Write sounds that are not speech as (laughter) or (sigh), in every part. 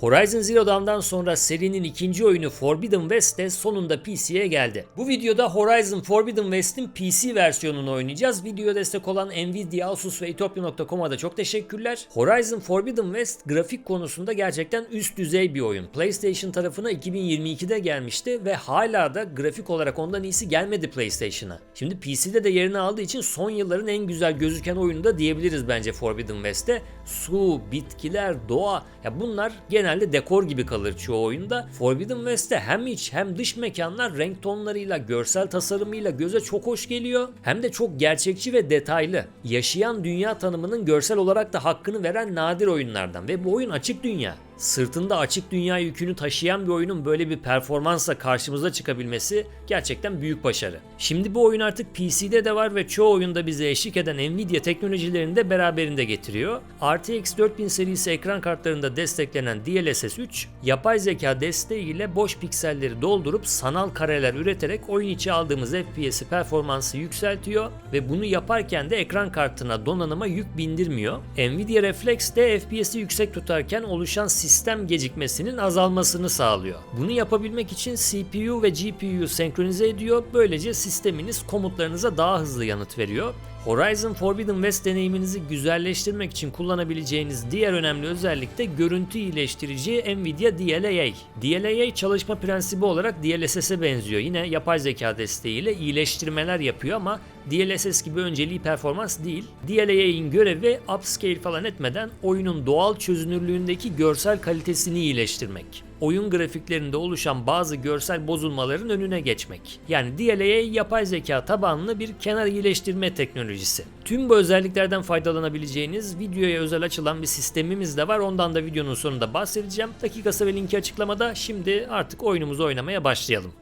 Horizon Zero Dawn'dan sonra serinin ikinci oyunu Forbidden West de sonunda PC'ye geldi. Bu videoda Horizon Forbidden West'in PC versiyonunu oynayacağız. Videoya destek olan Nvidia, Asus ve Itopia.com'a da çok teşekkürler. Horizon Forbidden West grafik konusunda gerçekten üst düzey bir oyun. PlayStation tarafına 2022'de gelmişti ve hala da grafik olarak ondan iyisi gelmedi PlayStation'a. Şimdi PC'de de yerini aldığı için son yılların en güzel gözüken oyunu da diyebiliriz bence Forbidden West'te. Su, bitkiler, doğa ya bunlar genelde dekor gibi kalır çoğu oyunda. Forbidden West'te hem iç hem dış mekanlar renk tonlarıyla, görsel tasarımıyla göze çok hoş geliyor. Hem de çok gerçekçi ve detaylı. Yaşayan dünya tanımının görsel olarak da hakkını veren nadir oyunlardan ve bu oyun açık dünya. Sırtında açık dünya yükünü taşıyan bir oyunun böyle bir performansla karşımıza çıkabilmesi gerçekten büyük başarı. Şimdi bu oyun artık PC'de de var ve çoğu oyunda bize eşlik eden Nvidia teknolojilerini de beraberinde getiriyor. RTX 4000 serisi ekran kartlarında desteklenen DLSS 3, yapay zeka desteğiyle boş pikselleri doldurup sanal kareler üreterek oyun içi aldığımız FPS'i performansı yükseltiyor ve bunu yaparken de ekran kartına donanıma yük bindirmiyor. Nvidia Reflex de FPS'i yüksek tutarken oluşan sistem gecikmesinin azalmasını sağlıyor. Bunu yapabilmek için CPU ve GPU'yu senkronize ediyor. Böylece sisteminiz komutlarınıza daha hızlı yanıt veriyor. Horizon Forbidden West deneyiminizi güzelleştirmek için kullanabileceğiniz diğer önemli özellik de görüntü iyileştirici Nvidia DLAA. DLAA çalışma prensibi olarak DLSS'e benziyor. Yine yapay zeka desteğiyle iyileştirmeler yapıyor ama DLSS gibi önceliği performans değil. DLAA'in görevi upscale falan etmeden oyunun doğal çözünürlüğündeki görsel kalitesini iyileştirmek. Oyun grafiklerinde oluşan bazı görsel bozulmaların önüne geçmek. Yani DLAA yapay zeka tabanlı bir kenar iyileştirme teknolojisi. Tüm bu özelliklerden faydalanabileceğiniz videoya özel açılan bir sistemimiz de var. Ondan da videonun sonunda bahsedeceğim. Dakikası ve linki açıklamada. Şimdi artık oyunumuzu oynamaya başlayalım.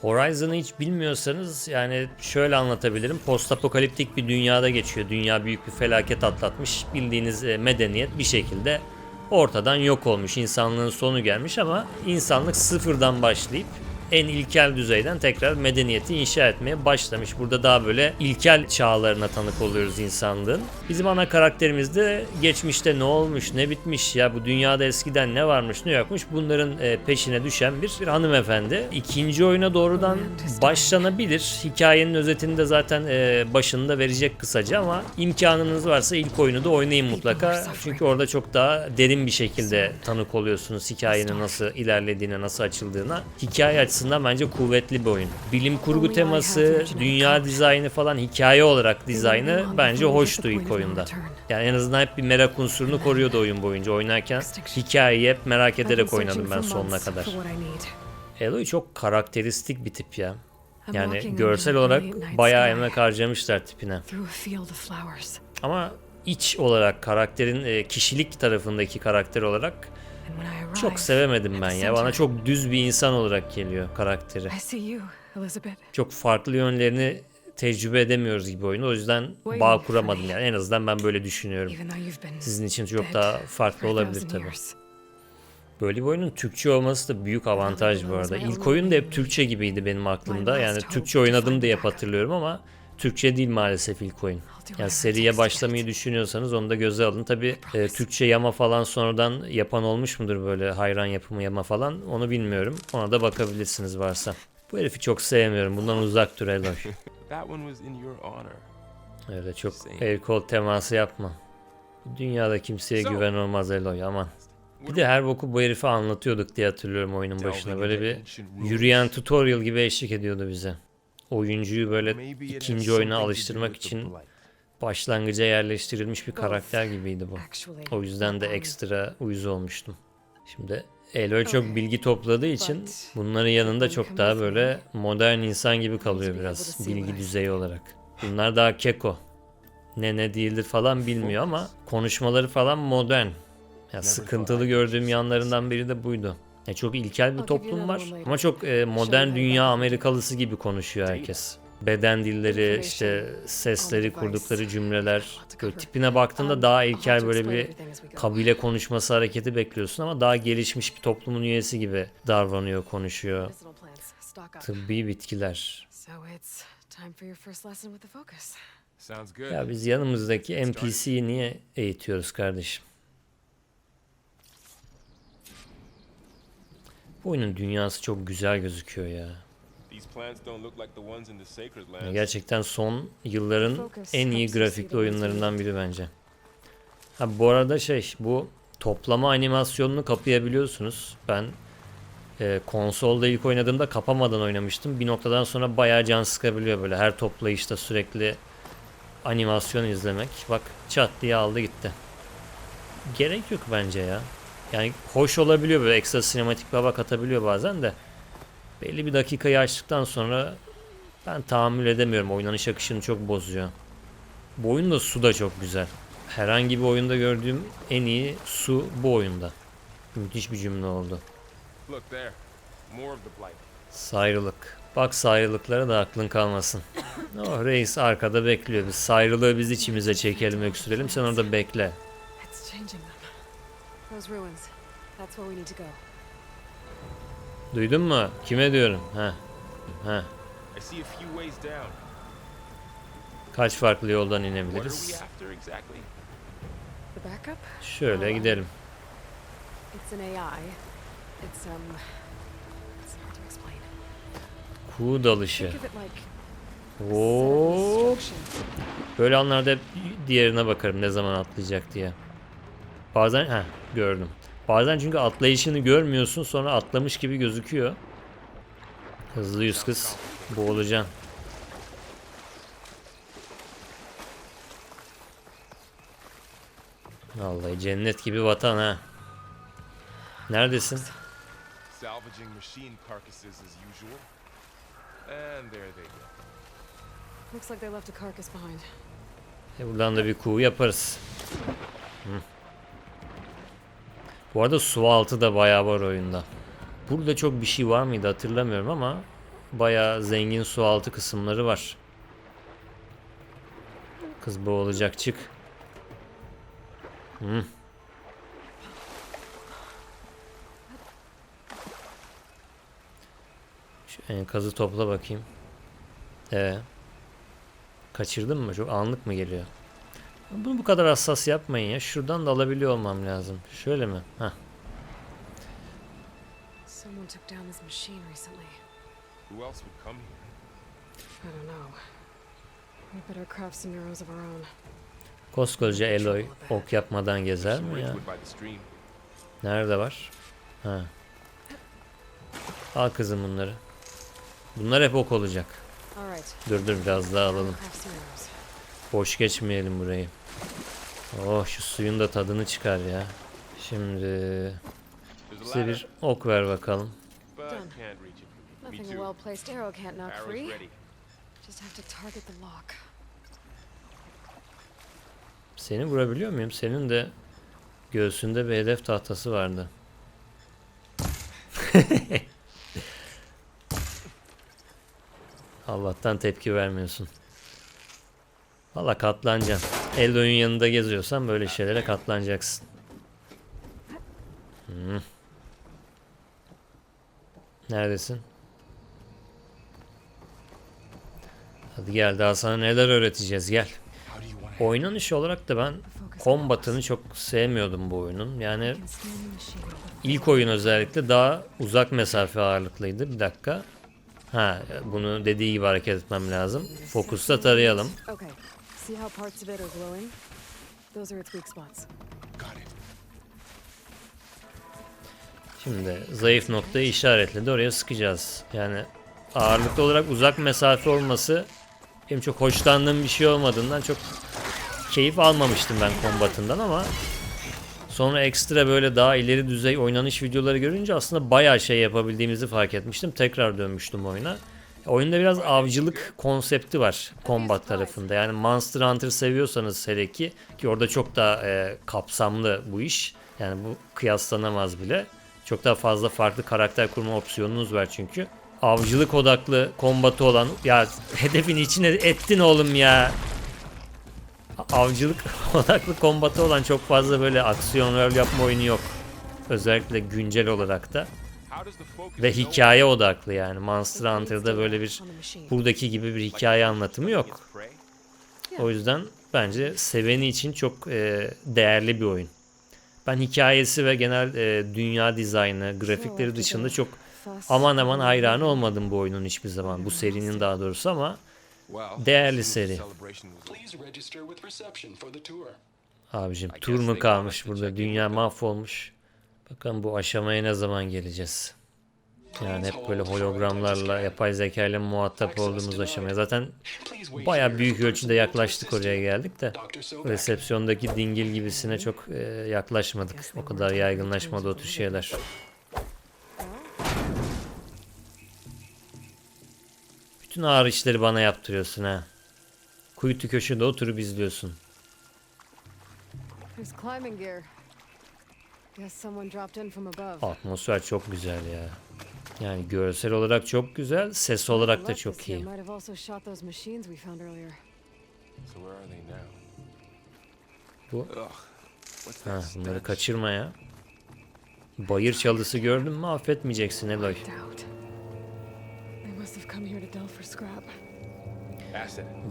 Horizon'ı hiç bilmiyorsanız yani şöyle anlatabilirim. Postapokaliptik bir dünyada geçiyor. Dünya büyük bir felaket atlatmış. Bildiğiniz e, medeniyet bir şekilde ortadan yok olmuş. İnsanlığın sonu gelmiş ama insanlık sıfırdan başlayıp en ilkel düzeyden tekrar medeniyeti inşa etmeye başlamış. Burada daha böyle ilkel çağlarına tanık oluyoruz insanlığın. Bizim ana karakterimiz de geçmişte ne olmuş, ne bitmiş ya bu dünyada eskiden ne varmış, ne yokmuş bunların e, peşine düşen bir, bir hanımefendi. İkinci oyuna doğrudan başlanabilir. Hikayenin özetini de zaten e, başında verecek kısaca ama imkanınız varsa ilk oyunu da oynayın mutlaka. Çünkü orada çok daha derin bir şekilde tanık oluyorsunuz hikayenin nasıl ilerlediğine, nasıl açıldığına. Hikaye açısından bence kuvvetli bir oyun. Bilim kurgu teması, dünya dizaynı falan hikaye olarak dizaynı bence hoştu ilk oyunda. Yani en azından hep bir merak unsurunu koruyordu oyun boyunca oynarken. Hikayeyi hep merak ederek oynadım ben sonuna kadar. Eloy çok karakteristik bir tip ya. Yani görsel olarak bayağı emek harcamışlar tipine. Ama iç olarak karakterin e, kişilik tarafındaki karakter olarak çok sevemedim ben ya. Bana çok düz bir insan olarak geliyor karakteri. Çok farklı yönlerini tecrübe edemiyoruz gibi oyunu. O yüzden bağ kuramadım yani. En azından ben böyle düşünüyorum. Sizin için çok daha farklı olabilir tabii. Böyle bir oyunun Türkçe olması da büyük avantaj bu arada. İlk oyun da hep Türkçe gibiydi benim aklımda. Yani Türkçe oynadım diye hatırlıyorum ama Türkçe değil maalesef ilk oyun. Yani seriye başlamayı düşünüyorsanız onu da göze alın. Tabi Türkçe yama falan sonradan yapan olmuş mudur böyle hayran yapımı yama falan onu bilmiyorum. Ona da bakabilirsiniz varsa. Bu herifi çok sevmiyorum. Bundan uzak dur Eloy. (laughs) That one was in your honor. Öyle çok el kol teması yapma. Bu Dünyada kimseye güven olmaz Eloy aman. Bir de her boku bu herifi anlatıyorduk diye hatırlıyorum oyunun başına. Böyle bir yürüyen tutorial gibi eşlik ediyordu bize. Oyuncuyu böyle ikinci oyuna alıştırmak için başlangıca yerleştirilmiş bir karakter gibiydi bu. O yüzden de um, ekstra uyuz olmuştum. Şimdi Eloy çok bilgi topladığı için bunların yanında çok daha böyle modern insan gibi kalıyor biraz bilgi düzeyi olarak. Bunlar daha keko. Ne ne değildir falan bilmiyor ama konuşmaları falan modern. Ya sıkıntılı gördüğüm yanlarından biri de buydu. Ya çok ilkel bir toplum var ama çok e, modern dünya Amerikalısı gibi konuşuyor herkes. Beden dilleri, işte sesleri, kurdukları cümleler. Böyle tipine baktığında daha ilkel böyle bir kabile konuşması hareketi bekliyorsun ama daha gelişmiş bir toplumun üyesi gibi davranıyor, konuşuyor. Tıbbi bitkiler. Ya biz yanımızdaki NPC'yi niye eğitiyoruz kardeşim? Bu oyunun dünyası çok güzel gözüküyor ya. Gerçekten son yılların en iyi grafikli oyunlarından biri bence. Ha bu arada şey bu toplama animasyonunu kapayabiliyorsunuz. Ben e, konsolda ilk oynadığımda kapamadan oynamıştım. Bir noktadan sonra bayağı can sıkabiliyor böyle her toplayışta sürekli animasyon izlemek. Bak çat diye aldı gitti. Gerek yok bence ya. Yani hoş olabiliyor böyle ekstra sinematik bir hava katabiliyor bazen de. Belli bir dakikayı açtıktan sonra ben tahammül edemiyorum. Oynanış akışını çok bozuyor. Bu oyun da su da çok güzel. Herhangi bir oyunda gördüğüm en iyi su bu oyunda. Müthiş bir cümle oldu. Sayrılık. Bak sayrılıklara da aklın kalmasın. (laughs) Oh reis arkada bekliyor. Biz sayrılığı biz içimize çekelim öksürelim. Sen orada bekle. It's changing them. Those ruins. That's where we need to go. Duydun mu? Kime diyorum? Ha. Ha. I see a few ways down. Kaç farklı yoldan What are we inebiliriz? after exactly? The backup? Şöyle gidelim. It's an AI. It's um. It's hard to explain. Kuğu dalışı. Think of it like Hop. destruction. Böyle anlarda hep diğerine bakarım ne zaman atlayacak diye. Bazen ha gördüm. Bazen çünkü atlayışını görmüyorsun sonra atlamış gibi gözüküyor. Hızlı yüz kız boğulacaksın. Vallahi cennet gibi vatan ha. Neredesin? Salvaging machine carcasses as usual. And there they go. Looks like they left a carcass behind. E buradan da bir kuğu yaparız. Hı. Bu arada su altı da bayağı var oyunda. Burada çok bir şey var mıydı hatırlamıyorum ama bayağı zengin su altı kısımları var. Kız boğulacak çık. Hı. Şu enkazı topla bakayım. Ee, kaçırdın mı? Çok anlık mı geliyor? Bunu bu kadar hassas yapmayın ya. Şuradan da alabiliyor olmam lazım. Şöyle mi? Heh. Someone took down this machine recently. Who else would come here? I don't know. We better craft some arrows of our own. Koskoca Eloy ok yapmadan gezer mi ya? Nerede var? Ha. Al kızım bunları. Bunlar hep ok olacak. All right. Dur dur biraz daha alalım. Boş geçmeyelim burayı. Oh şu suyun da tadını çıkar ya. Şimdi ladder, bir ok ver bakalım. but Done. can't reach it. Me Nothing a too. well-placed arrow can't knock Arrows free. ready. Just have to target the lock. Seni vurabiliyor muyum? Senin de göğsünde bir hedef tahtası vardı. (laughs) Allah'tan tepki vermiyorsun. Valla katlanacaksın. Eloy'un yanında geziyorsan böyle şeylere katlanacaksın. Hmm. Neredesin? Hadi gel daha sana neler öğreteceğiz gel. Oynanış olarak da ben kombatını çok sevmiyordum bu oyunun. Yani ilk oyun özellikle daha uzak mesafe ağırlıklıydı. Bir dakika. Ha bunu dediği gibi hareket etmem lazım. Fokusta tarayalım. See how parts of it are glowing? Those are its weak spots. Got it. Şimdi zayıf noktayı işaretledi. Oraya sıkacağız. Yani ağırlıklı olarak uzak mesafe olması benim çok hoşlandığım bir şey olmadığından çok keyif almamıştım ben kombatından ama sonra ekstra böyle daha ileri düzey oynanış videoları görünce aslında bayağı şey yapabildiğimizi fark etmiştim. Tekrar dönmüştüm oyuna. Oyunda biraz avcılık konsepti var combat tarafında. Yani Monster Hunter seviyorsanız hele ki ki orada çok daha e, kapsamlı bu iş. Yani bu kıyaslanamaz bile. Çok daha fazla farklı karakter kurma opsiyonunuz var çünkü. Avcılık odaklı kombatı olan ya (laughs) hedefin içine ettin oğlum ya. Avcılık (laughs) odaklı kombatı olan çok fazla böyle aksiyon yapma oyunu yok. Özellikle güncel olarak da. Ve hikaye odaklı yani. Monster Hunter'da böyle bir buradaki gibi bir hikaye anlatımı yok. O yüzden bence seveni için çok e, değerli bir oyun. Ben hikayesi ve genel e, dünya dizaynı, grafikleri dışında çok aman aman hayranı olmadım bu oyunun hiçbir zaman. Bu serinin daha doğrusu ama Değerli seri. abicim tur mu kalmış burada? Dünya mahvolmuş. Bakalım bu aşamaya ne zaman geleceğiz? Yani hep böyle hologramlarla, yapay zeka ile muhatap olduğumuz aşamaya. Zaten baya büyük ölçüde yaklaştık oraya geldik de. Resepsiyondaki dingil gibisine çok e, yaklaşmadık. O kadar yaygınlaşmadı o tür şeyler. Bütün ağır işleri bana yaptırıyorsun ha. Kuytu köşede oturup izliyorsun. There's climbing gear. Atmosfer çok güzel ya. Yani görsel olarak çok güzel, ses olarak da çok iyi. Bu? Ha, bunları kaçırma ya. Bayır çalısı gördün mü? Affetmeyeceksin Eloy.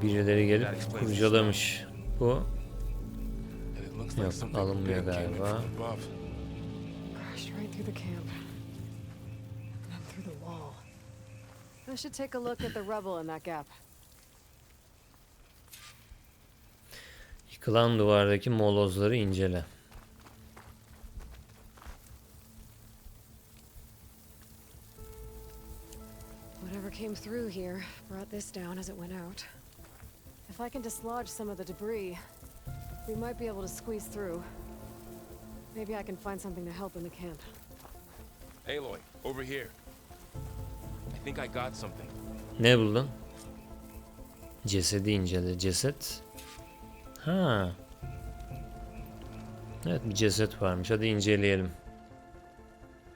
Birileri gelip kurcalamış. Bu? Yok, alınmıyor galiba. From above. Crashed right through the camp. And then through the wall. I should take a look at the rubble in that gap. yıkılan duvardaki molozları incele. Whatever came through here brought this down as it went out. If I can dislodge some of the debris, we might be able to squeeze through. Maybe I can find something to help in the camp. Aloy, over here. I think I got something. Ne buldun? Cesedi incele. Ceset. Ha. Evet bir ceset varmış. Hadi inceleyelim.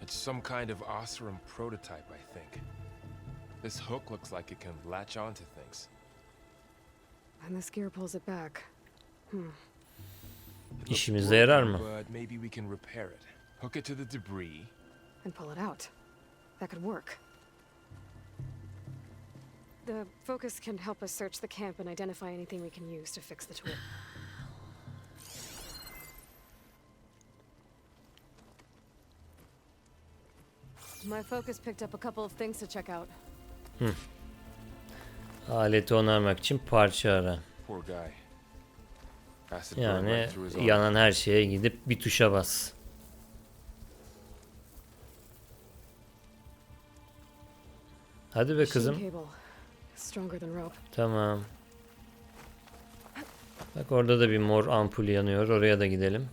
It's some kind of Osram prototype, I think. This hook looks like it can latch onto things. And this gear pulls it back. It looks İşimize yarar mı? But maybe we can repair it. Hook it to the debris. And pull it out. That could work. The focus can help us search the camp and identify anything we can use to fix the tool. My focus picked up a couple of things to check out. Aleti onarmak için parça ara. Poor guy. Yani yanan her şeye gidip bir tuşa bas. Hadi be kızım. Tamam. Bak orada da bir mor ampul yanıyor. Oraya da gidelim.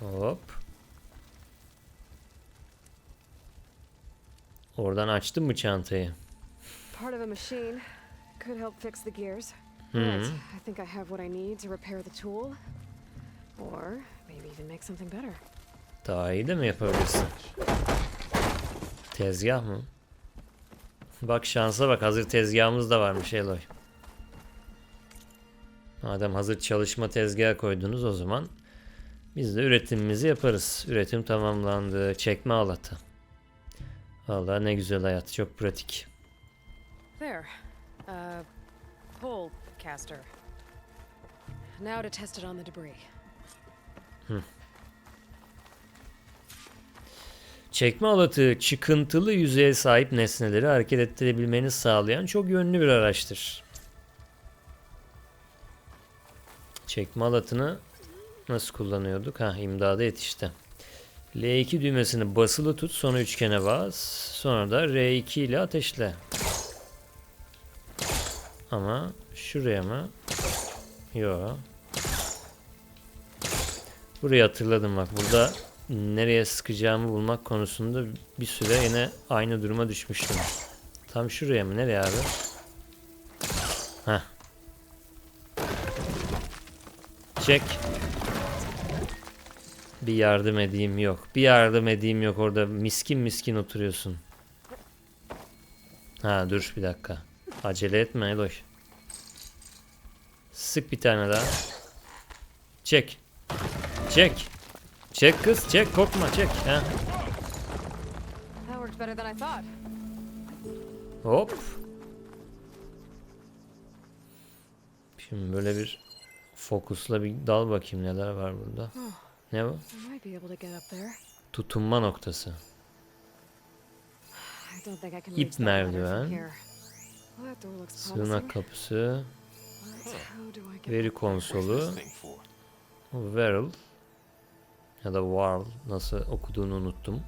Hop. Oradan açtın mı çantayı? Part of a machine could help fix the gears. Right. hı. I think I have what I need to repair the tool. Or maybe even make something better. Daha iyi de mi yapabilirsin? Tezgah mı? Bak şansa bak hazır tezgahımız da varmış Eloy. Madem hazır çalışma tezgahı koydunuz o zaman biz de üretimimizi yaparız. Üretim tamamlandı. Çekme alatı. Vallahi ne güzel hayat. Çok pratik. There. Uh, pole caster. Now to test it on the debris. Çekme alatı çıkıntılı yüzeye sahip nesneleri hareket ettirebilmeni sağlayan çok yönlü bir araçtır. Çekme alatını nasıl kullanıyorduk? Ha imdada yetişti. L2 düğmesini basılı tut sonra üçgene bas. Sonra da R2 ile ateşle. Ama şuraya mı? Yok. Burayı hatırladım bak. Burada nereye sıkacağımı bulmak konusunda bir süre yine aynı duruma düşmüştüm. Tam şuraya mı? Nereye abi? Heh. Çek. Bir yardım edeyim yok. Bir yardım edeyim yok. Orada miskin miskin oturuyorsun. Ha dur bir dakika. Acele etme Eloy. Sık bir tane daha. Çek. Çek. Çek kız çek korkma çek. Ha. Hop. Şimdi böyle bir Fokusla bir dal bakayım neler var burada. Ne bu? Tutunma noktası. İp merdiven. Sığınak kapısı. Veri konsolu. Verl ya da Warl nasıl okuduğunu unuttum.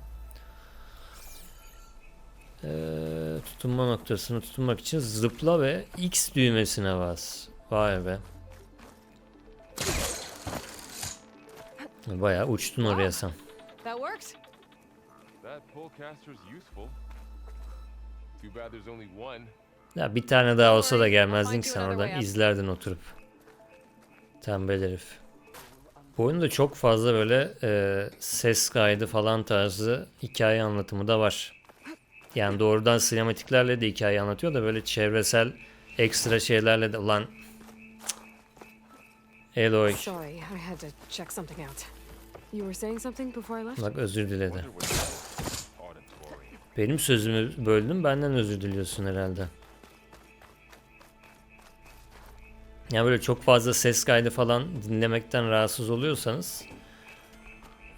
Ee, tutunma noktasını tutunmak için zıpla ve X düğmesine bas. Vay be. Bayağı uçtun oraya sen. That Ya bir tane daha olsa da gelmezdin ki sen oradan izlerdin oturup. Tembel herif. Bu oyunda çok fazla böyle e, ses kaydı falan tarzı hikaye anlatımı da var. Yani doğrudan sinematiklerle de hikaye anlatıyor da böyle çevresel ekstra şeylerle de lan Eloy bak özür diledi. Benim sözümü böldüm benden özür diliyorsun herhalde. Ya böyle çok fazla ses kaydı falan dinlemekten rahatsız oluyorsanız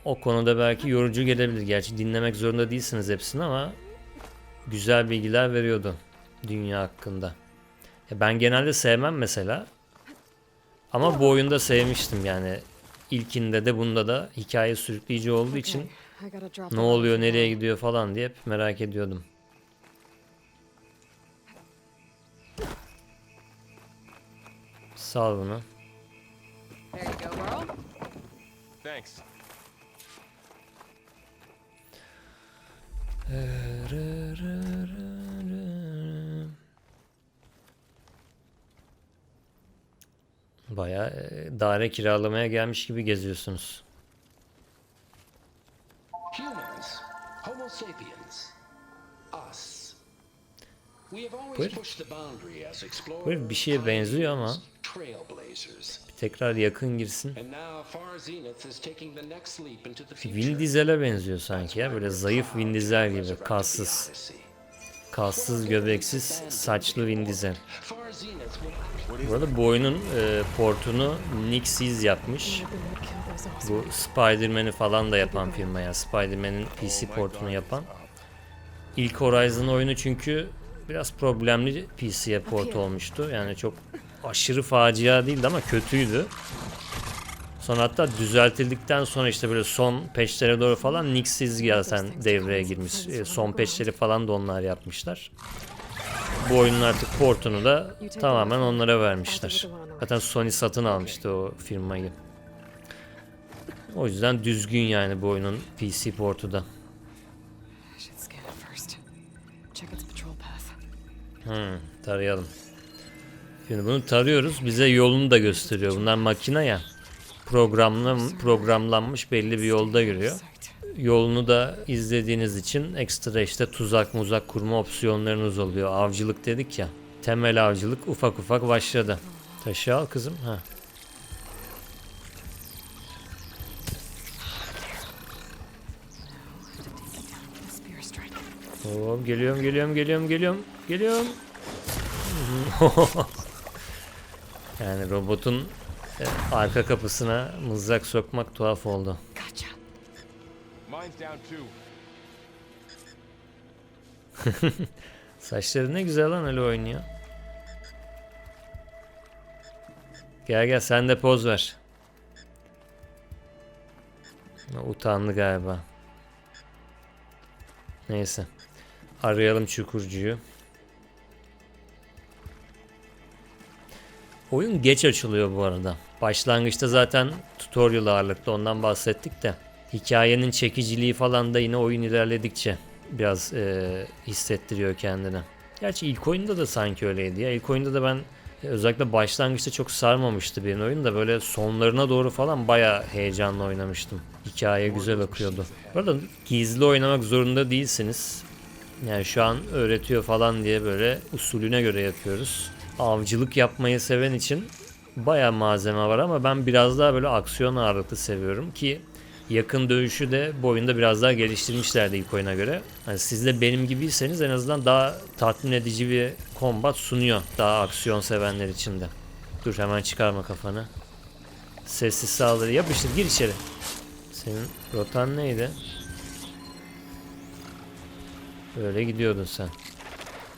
o konuda belki yorucu gelebilir. Gerçi dinlemek zorunda değilsiniz hepsini ama güzel bilgiler veriyordu dünya hakkında. Ya ben genelde sevmem mesela. Ama bu oyunda sevmiştim yani. İlkinde de bunda da hikaye sürükleyici olduğu için ne oluyor, nereye gidiyor falan diye hep merak ediyordum. Bunu. You go, Burl. Thanks. Bayağı e, daire kiralamaya gelmiş gibi geziyorsunuz. Humans, Homo sapiens, us. We have always Buyur. pushed the boundary as explorers, Buyur, bir şeye benziyor ama. Trailblazers. Tekrar yakın girsin. Vin. Diesel'e benziyor sanki ya. Böyle zayıf Vin Diesel gibi. Kassız. Kassız, göbeksiz, saçlı Vin Diesel. Bu arada bu oyunun e, portunu Nick Seas yapmış. Bu Spider-Man'i falan da yapan firma ya. Spider-Man'in PC portunu yapan. İlk Horizon oyunu çünkü biraz problemli PC'ye port olmuştu. Yani çok aşırı facia değildi ama kötüydü. Sonra hatta düzeltildikten sonra işte böyle son patchlere doğru falan Nix's zaten devreye girmiş. E, Son patchleri falan da onlar yapmışlar. Bu oyunun artık portunu da tamamen onlara vermişler. Zaten Sony satın almıştı o firmayı. O yüzden düzgün yani bu oyunun PC portu da. Hmm, tarayalım. Şimdi bunu tarıyoruz. Bize yolunu da gösteriyor. Bunlar makine ya. Programla, programlanmış belli bir yolda. Sight. Yolunu da izlediğiniz için ekstra işte tuzak muzak kurma opsiyonlarınız oluyor. Avcılık dedik ya. Temel avcılık ufak ufak başladı. Taşı al kızım. Ha. Hop, geliyorum geliyorum geliyorum geliyorum geliyorum. (laughs) yani robotun e, arka kapısına mızrak sokmak tuhaf oldu. (laughs) Saçları ne güzel lan öyle oynuyor. Gel gel sen de poz ver. Utandı galiba. Neyse. Arayalım çukurcuyu. Oyun geç açılıyor bu arada. Başlangıçta zaten tutorial ağırlıklı ondan bahsettik de. Hikayenin çekiciliği falan da yine oyun ilerledikçe biraz eee, hissettiriyor kendini. Gerçi ilk oyunda da sanki öyleydi ya. İlk oyunda da ben e, özellikle başlangıçta çok sarmamıştı benim oyun da böyle sonlarına doğru falan baya heyecanlı oynamıştım. Hikaye güzel akıyordu. Bu arada gizli oynamak zorunda değilsiniz. Yani şu an öğretiyor falan diye böyle usulüne göre yapıyoruz. Avcılık yapmayı seven için baya malzeme var ama ben biraz daha böyle aksiyon ağırlıklı seviyorum ki yakın dövüşü de bu oyunda biraz daha geliştirmişlerdi ilk oyuna göre. Yani siz de benim gibiyseniz en azından daha tatmin edici bir kombat sunuyor daha aksiyon sevenler için de. Dur hemen çıkarma kafanı. Sessiz saldırı yapıştır gir içeri. Senin rotan neydi? Böyle gidiyordun sen.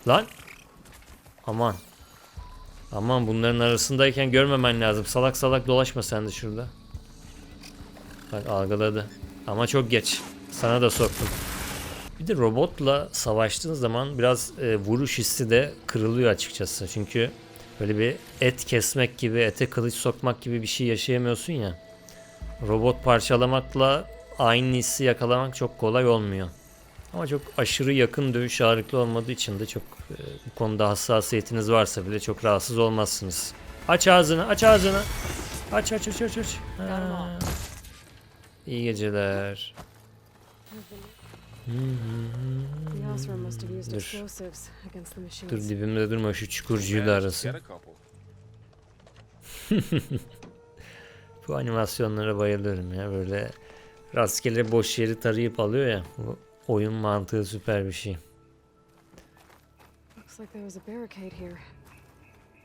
Lan! Aman. Aman bunların arasındayken görmemen lazım. Salak salak dolaşma sen de şurada. Bak algıladı. Ama çok geç. Sana da soktum. Bir de robotla savaştığın zaman biraz e, vuruş hissi de kırılıyor açıkçası. Çünkü böyle bir et kesmek gibi, ete kılıç sokmak gibi bir şey yaşayamıyorsun ya. Robot parçalamakla aynı hissi yakalamak çok kolay olmuyor. Ama çok aşırı yakın dövüş ağırlıklı olmadığı için de çok e, bu konuda hassasiyetiniz varsa bile çok rahatsız olmazsınız. Aç ağzını, aç ağzını. Aç aç aç aç aç. Ha. İyi geceler. Dur. Dur dibimde durma şu çukurcuyu da arasın. Bu animasyonlara bayılıyorum ya böyle rastgele boş yeri tarayıp alıyor ya. Bu oyun mantığı süper bir şey. Looks like there was a barricade here.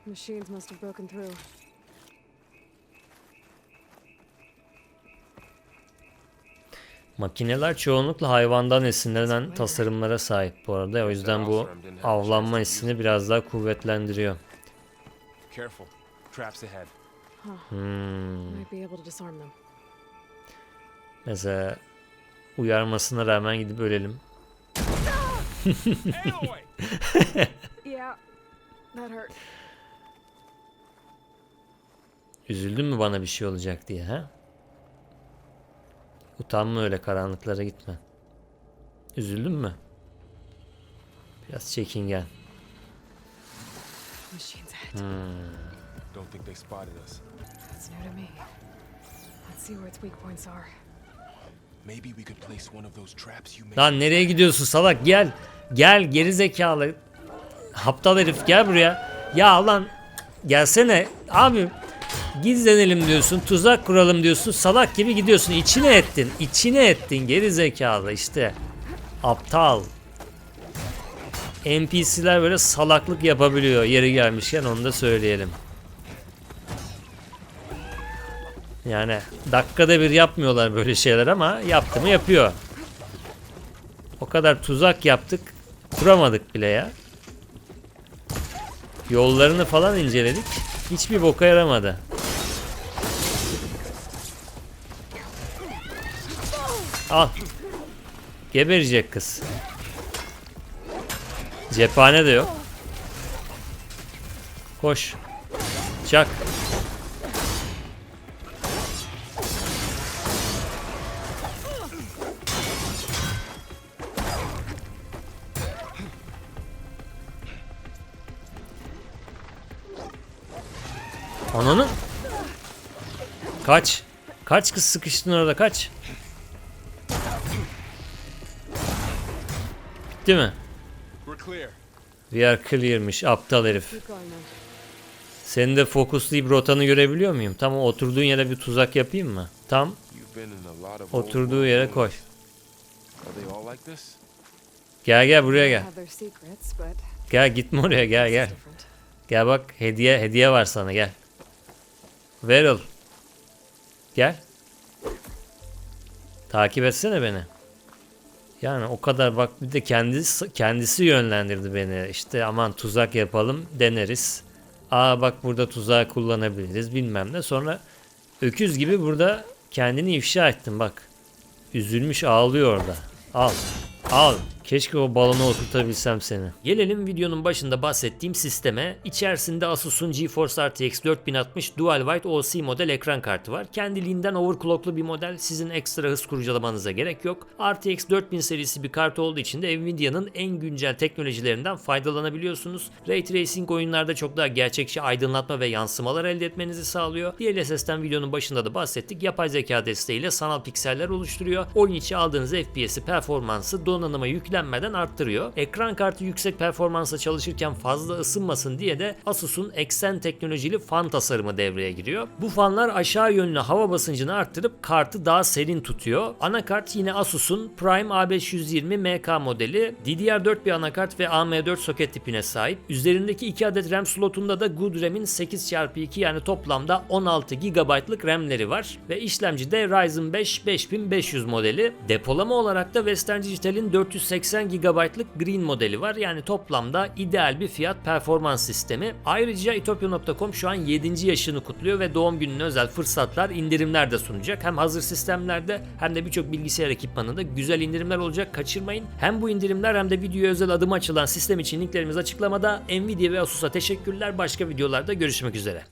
Machines must have broken through. Makineler çoğunlukla hayvandan esinlenen tasarımlara sahip bu arada. O yüzden bu avlanma hissini biraz daha kuvvetlendiriyor. Careful. Traps ahead. Hmm. Might be able to disarm them. Mesela uyarmasına rağmen gidip ölelim. (laughs) Yeah, that hurt. Üzüldün mü bana bir şey olacak diye ha? Utanma öyle karanlıklara gitme. Üzüldün mü? Biraz çekingen. Ahead. Don't think they spotted us. That's new to me. Let's see where its weak points are. Lan nereye gidiyorsun salak gel. Gel geri zekalı. Aptal herif gel buraya. Ya lan gelsene abi. Gizlenelim diyorsun, tuzak kuralım diyorsun, salak gibi gidiyorsun. İçine ettin, içine ettin geri zekalı işte. Aptal. NPC'ler böyle salaklık yapabiliyor yeri gelmişken onu da söyleyelim. Yani dakikada bir yapmıyorlar böyle şeyler ama yaptı mı yapıyor. O kadar tuzak yaptık. Kuramadık bile ya. Yollarını falan inceledik. Hiçbir boka yaramadı. Al. Geberecek kız. Cephane de yok. Koş. Çak. Ananı. Kaç. Kaç kız sıkıştın orada kaç. Değil mi? We are clear'miş aptal herif. Seni de fokuslayıp rotanı görebiliyor muyum? Tam oturduğun yere bir tuzak yapayım mı? Tam oturduğu yere koy. Gel gel buraya gel. Gel gitme oraya gel gel. Gel bak hediye hediye var sana gel. Veril. Gel. Takip etsene beni. Yani o kadar bak bir de kendisi kendisi yönlendirdi beni. İşte aman tuzak yapalım deneriz. Aa bak burada tuzağı kullanabiliriz bilmem ne. Sonra öküz gibi burada kendini ifşa ettin bak. Üzülmüş ağlıyor orada. Al. Al. Keşke o balona oturtabilsem seni. Gelelim videonun başında bahsettiğim sisteme. İçerisinde Asus'un GeForce RTX 4060 Dual White OC model ekran kartı var. Kendiliğinden overclocklu bir model. Sizin ekstra hız kurcalamanıza gerek yok. RTX 4000 serisi bir kart olduğu için de Nvidia'nın en güncel teknolojilerinden faydalanabiliyorsunuz. Ray Tracing oyunlarda çok daha gerçekçi aydınlatma ve yansımalar elde etmenizi sağlıyor. DLSS'ten videonun başında da bahsettik. Yapay zeka desteğiyle sanal pikseller oluşturuyor. Oyun içi aldığınız FPS'i, performansı donanıma yüklendiğinde istenmeden arttırıyor. Ekran kartı yüksek performansla çalışırken fazla ısınmasın diye de Asus'un Exen teknolojili fan tasarımı devreye giriyor. Bu fanlar aşağı yönlü hava basıncını arttırıp kartı daha serin tutuyor. Anakart yine Asus'un Prime A520 MK modeli. DDR4 bir anakart ve AM4 soket tipine sahip. Üzerindeki 2 adet RAM slotunda da Good RAM'in 8x2 yani toplamda 16 GB'lık RAM'leri var. Ve işlemci de Ryzen 5 5500 modeli. Depolama olarak da Western Digital'in 480 GB'lık Green modeli var. Yani toplamda ideal bir fiyat performans sistemi. Ayrıca itopya.com şu an 7. yaşını kutluyor ve doğum gününe özel fırsatlar, indirimler de sunacak. Hem hazır sistemlerde hem de birçok bilgisayar ekipmanında güzel indirimler olacak. Kaçırmayın. Hem bu indirimler hem de videoya özel adım açılan sistem için linklerimiz açıklamada. Nvidia ve Asus'a teşekkürler. Başka videolarda görüşmek üzere.